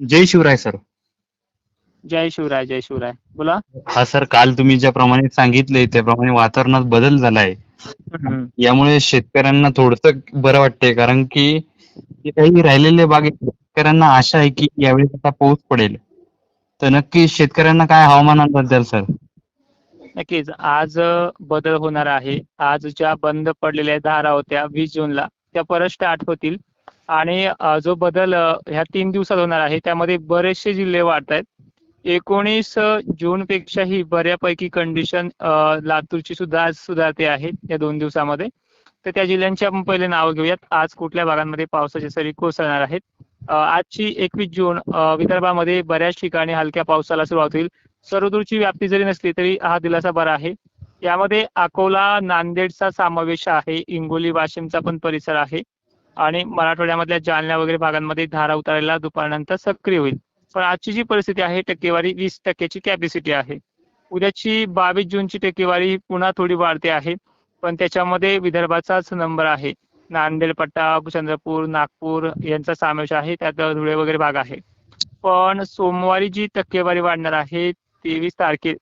जय Shivray sir. जय शिवराय जय शिवराय. बोला. हा सर काल तुम्ही ज्याप्रमाणे सांगितले त्याप्रमाणे वातावरणात बदल झालाय. यामुळे शेतकऱ्यांना थोडस बरं वाटतंय कारण की काही राहिलेले बाग आहेत, शेतकऱ्यांना आशा आहे की यावेळी आता पाऊस पडेल. तर नक्की शेतकऱ्यांना काय हवामानाबद्दल सर? नक्कीच. आज बदल होणार आहे. आज ज्या बंद पडलेल्या धारा होत्या वीस जूनला त्या परत स्टार्ट होतील. आणि जो बदल ह्या तीन दिवसात होणार आहे त्यामध्ये बरेचसे जिल्हे वाढत आहेत एकोणीस जून पेक्षाही बऱ्यापैकी कंडिशन लातूरची सुद्धा आज सुधारते आहे या दोन दिवसामध्ये. तर त्या जिल्ह्यांची आपण पहिले नावं घेऊयात. आज कुठल्या भागांमध्ये पावसाच्या सरी कोसळणार आहेत? आजची एकवीस जून विदर्भामध्ये बऱ्याच ठिकाणी हलक्या पावसाला सुरुवात होईल. सर्वदूरची व्याप्ती जरी नसली तरी हा दिलासा बरा आहे. यामध्ये अकोला नांदेडचा समावेश आहे इंगोली वाशिमचा पण परिसर आहे. आणि मराठवाड्यामधल्या जालना वगैरे भागांमध्ये धारा उतारायला दुपारनंतर सक्रिय होईल. पण आजची जी परिस्थिती आहे टक्केवारी वीस टक्क्याची कॅपॅसिटी आहे. उद्याची बावीस जूनची टक्केवारी पुन्हा थोडी वाढते आहे पण त्याच्यामध्ये विदर्भाचाच नंबर आहे. नांदेड पट्टा चंद्रपूर नागपूर यांचा समावेश आहे त्यात धुळे वगैरे भाग आहे. पण सोमवारी जी टक्केवारी वाढणार आहे तेवीस तारखे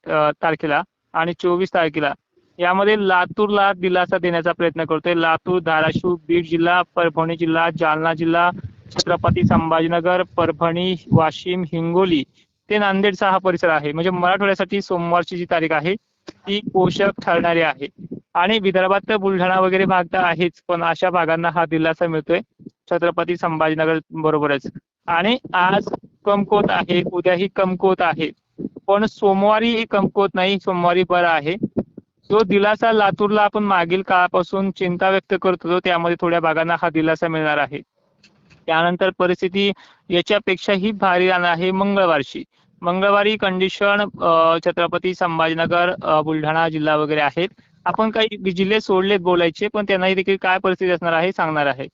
तारखेला आणि चोवीस तारखेला यामध्ये लातूरला दिलासा देण्याचा प्रयत्न करतोय. लातूर धाराशिव बीड जिल्हा परभणी जिल्हा जालना जिल्हा छत्रपती संभाजीनगर परभणी वाशिम हिंगोली ते नांदेडचा हा परिसर आहे. म्हणजे मराठवाड्यासाठी सोमवारची जी तारीख आहे ती पोषक ठरणारी आहे. आणि विदर्भात तर बुलढाणा वगैरे भाग तर आहेच पण अशा भागांना हा दिलासा मिळतोय. छत्रपती संभाजीनगर बरोबरच. आणि आज कमकोत आहे उद्याही कमकोत आहे. पण सोमवारी कमकोत नाही सोमवारी बरं आहे. जो दिलासा लातूरला आपण मागील काळापासून चिंता व्यक्त करत होतो त्यामध्ये थोड्या भागांना हा दिलासा मिळणार आहे. त्यानंतर परिस्थिती याच्यापेक्षाही भारी राहणार आहे मंगळवारची. मंगळवारी कंडिशन छत्रपती संभाजीनगर बुलढाणा जिल्हा वगैरे आहेत. आपण काही जिल्हे सोडलेत बोलायचे पण त्यांनाही देखील काय परिस्थिती असणार आहे सांगणार आहे.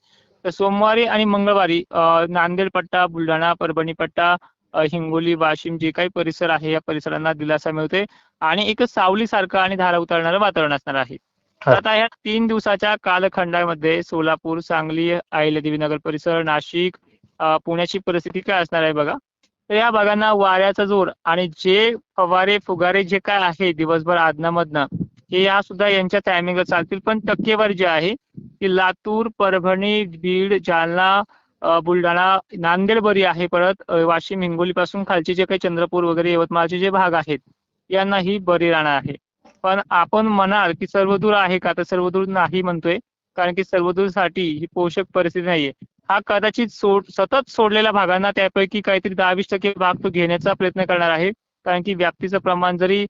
तर सोमवारी आणि मंगळवारी नांदेड पट्टा बुलढाणा परभणी पट्टा हिंगोली वाशिम जे काही परिसर आहे या परिसरांना दिलासा मिळतोय आणि एक सावलीसारखं आणि धारा उतरणारं वातावरण असणार आहे. आता या तीन दिवसाच्या कालखंडामध्ये सोलापूर सांगली अहिल्यादेवीनगर परिसर नाशिक पुण्याची परिस्थिती काय असणार आहे बघा. तर या भागांना वाऱ्याचा जोर आणि जे फवारे फुगारे जे काय आहे दिवसभर आदनामधनं हे या सुद्धा यांच्या टायमिंगला चालतील. पण टक्केवारी जी आहे ती लातूर परभणी बीड जालना बुलढाणा नांदेड बरी आहे परत वाशिम हिंगोली पासून खालचे जे काही चंद्रपूर वगैरे यवतमाळचे जे भाग आहेत यांना ही बरी राहणार आहे. पण आपण म्हणाल की सर्वदूर आहे का? तर सर्वदूर नाही म्हणतोय. कारण की सर्वदूरसाठी ही पोषक परिस्थिती नाहीये. हा कदाचित सोड सतत सोडलेल्या भागांना त्यापैकी काहीतरी दहा वीस टक्के भाग तो घेण्याचा प्रयत्न करणार आहे. कारण की व्याप्तीचं प्रमाण जरी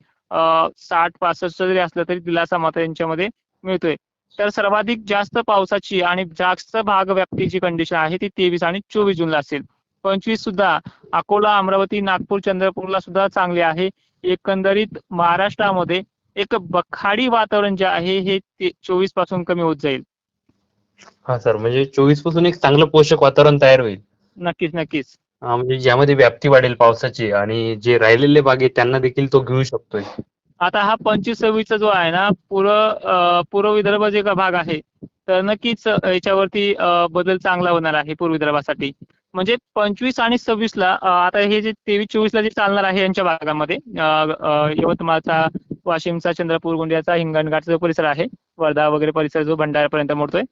साठ पासष्ट जरी असलं तरी दिलासा मात्र यांच्यामध्ये मिळतोय. तर सर्वाधिक जास्त पावसाची आणि जास्त भाग व्याप्तीची कंडिशन आहे ती तेवीस आणि चोवीस जूनला असेल. पंचवीस सुद्धा अकोला अमरावती नागपूर चंद्रपूरला सुद्धा चांगले आहे. एकंदरीत महाराष्ट्रामध्ये एक बखाडी वातावरण जे आहे हे चोवीसपासून कमी होत जाईल. हा सर म्हणजे चोवीसपासून एक चांगलं पोषक वातावरण तयार होईल. नक्कीच नक्कीच. म्हणजे ज्यामध्ये व्याप्ती वाढेल पावसाची आणि जे राहिलेले बाग आहेत त्यांना देखील तो घेऊ शकतोय. आता हा पंचवीस सव्वीसचा जो आहे ना पूर्व पूर्व विदर्भ जे का भाग आहे तर नक्कीच याच्यावरती बदल चांगला होणार आहे पूर्व विदर्भासाठी. म्हणजे पंचवीस आणि सव्वीसला आता हे जे तेवीस चोवीसला जे चालणार आहे यांच्या भागामध्ये यवतमाळचा वाशिमचा चंद्रपूर गोंदियाचा हिंगणघाटचा जो परिसर आहे वर्धा वगैरे परिसर जो भंडाऱ्यापर्यंत मोडतोय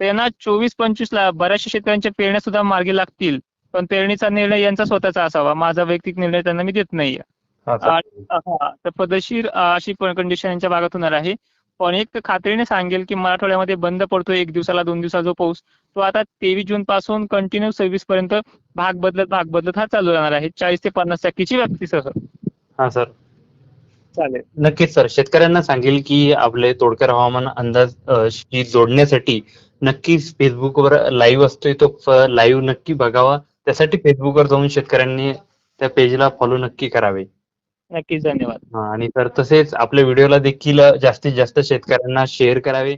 त्यांना चोवीस पंचवीसला बऱ्याचशा शेतकऱ्यांच्या पेरण्या सुद्धा मार्गी लागतील पण पेरणीचा निर्णय यांचा स्वतःचा असावा. माझा वैयक्तिक निर्णय त्यांना मी देत नाहीये. तर पदशीर अशी कंडिशन यांच्या भागात होणार आहे. पण एक खात्रीने सांगेल की मराठवाड्यामध्ये बंद पडतो एक दिवसाला दोन दिवसाचा जो पाऊस तो आता तेवीस जून पासून कंटिन्यू सव्वीस पर्यंत भाग बदलत भाग बदलत हा चालू राहणार आहे. चाळीस ते पन्नास टक्केची व्याप्तीसह. हा सर. चालेल. नक्कीच सर. शेतकऱ्यांना सांगेल की आपले तोडकर हवामान अंदाज जोडण्यासाठी नक्कीच फेसबुकवर लाईव्ह असतोय तो. लाईव्ह नक्की बघावा. त्यासाठी फेसबुकवर जाऊन शेतकऱ्यांनी त्या पेजला फॉलो नक्की करावे. नक्कीच धन्यवाद. हा, आणि तर तसेच आपल्या व्हिडिओला देखील जास्तीत जास्त शेतकऱ्यांना शेअर करावे.